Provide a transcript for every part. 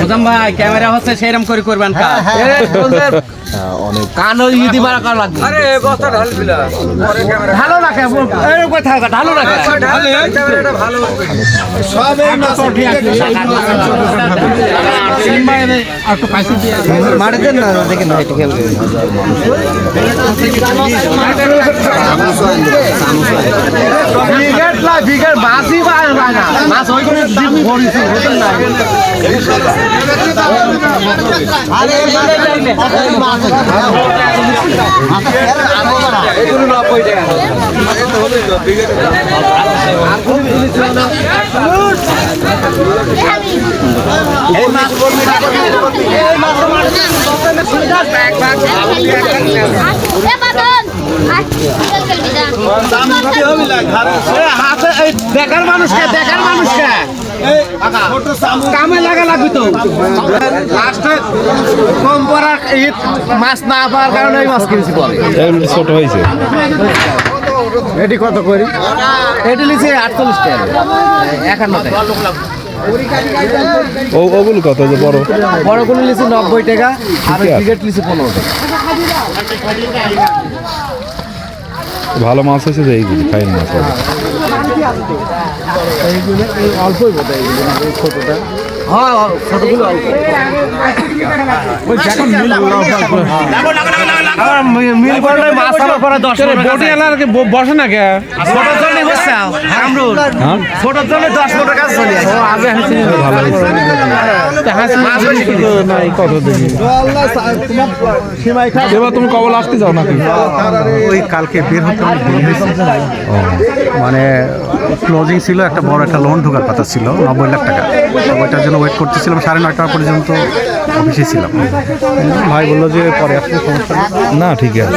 তো ক্যামেরা হচ্ছে ক্যামেরা সেরকম করে করবেন কাজ কান মারা করা লাগবে। আরে বস্তা ঢালো না কে এই কথা ঢালো না কে মারে দেন না না একটু খেয়াল করে বিঘেট না বিঘেট মাছই পায় না মাছ ওই করে ডিম ভরিছি বুঝলেন না এগুলো নব্বই টাকা এই মাছ বলবি না এই মাছ হাতে এই কামে লাগা তো কম মাছ না পাওয়ার কারণে মাছ কিনছি ছোট হয়েছে এটি কত করি? এটি লিখছে আটচল্লিশ টাকা। একান্ন টাকা। ও ওগুলো কত যে বড়? বড়গুলো লিখছে নব্বই টাকা আর আছে। টিকিট পনেরো টাকা। ভালো মাছ হয়েছে যে এইগুলি ফাইন মাছ হবে অল্পই বোধ হয় ছোটটা হ্যাঁ ছোটগুলো অল্প। ওই দেখুন মিল মিল করলে মাছ আমার পরে দশ বটি এলার বসে না কে জন্য হ্যাঁ ছোটোর জন্য দশ কাজ চলে আসে। ভালো এবার তুমি কবল আসতে যাও নাকি? ওই কালকে বের হতে। মানে ক্লোজিং ছিল একটা বড় একটা লোন ঢোকার কথা ছিল নব্বই লাখ টাকা। ওইটার জন্য ওয়েট করতেছিলাম সাড়ে নয়টা পর্যন্ত অফিসে ছিলাম। ভাই বলল যে পরে আসলে সমস্যা না ঠিক আছে।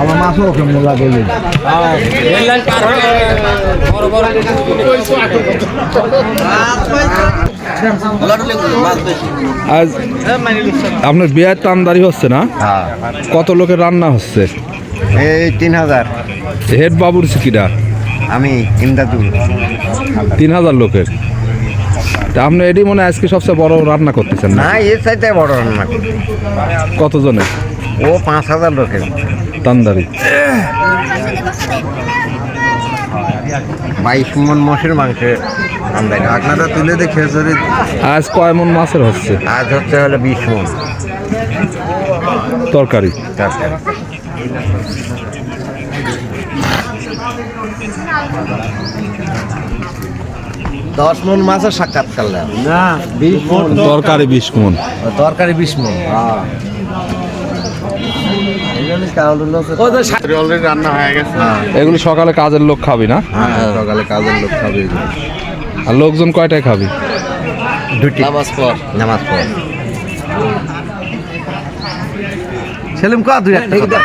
আমার মাছও ওকে মোলা আজ আপনার বিয়ের টানদারি হচ্ছে না? কত লোকের রান্না হচ্ছে? এই তিন হাজার। হেড বাবুর সিকিটা আমি ইমদাদুল। তিন হাজার লোকের। তা আপনি এটি মনে আজকে সবচেয়ে বড় রান্না করতেছেন না? এর চাইতে বড় রান্না করি। কতজনের? ও পাঁচ হাজার লোকের। তান্দারি। বাইশ মন মাংসের আমদানি আপনারা তুলে দেখে জোরে আজ কয় মন মাছের হচ্ছে? আজ হচ্ছে হলো বিশ মন। তরকারি। তরকারি। দশ মন মাছের সাক্ষাৎ করলাম। না বিশ মন। তরকারি বিশ মন। তরকারি বিশ মন রান্না হয়ে এগুলি সকালে কাজের লোক খাবি না? হ্যাঁ সকালে কাজের লোক খাবি। আর লোকজন কয়টায় খাবি? দুটি নামাজ পর নামাজ পড়। সেলিম কা একটা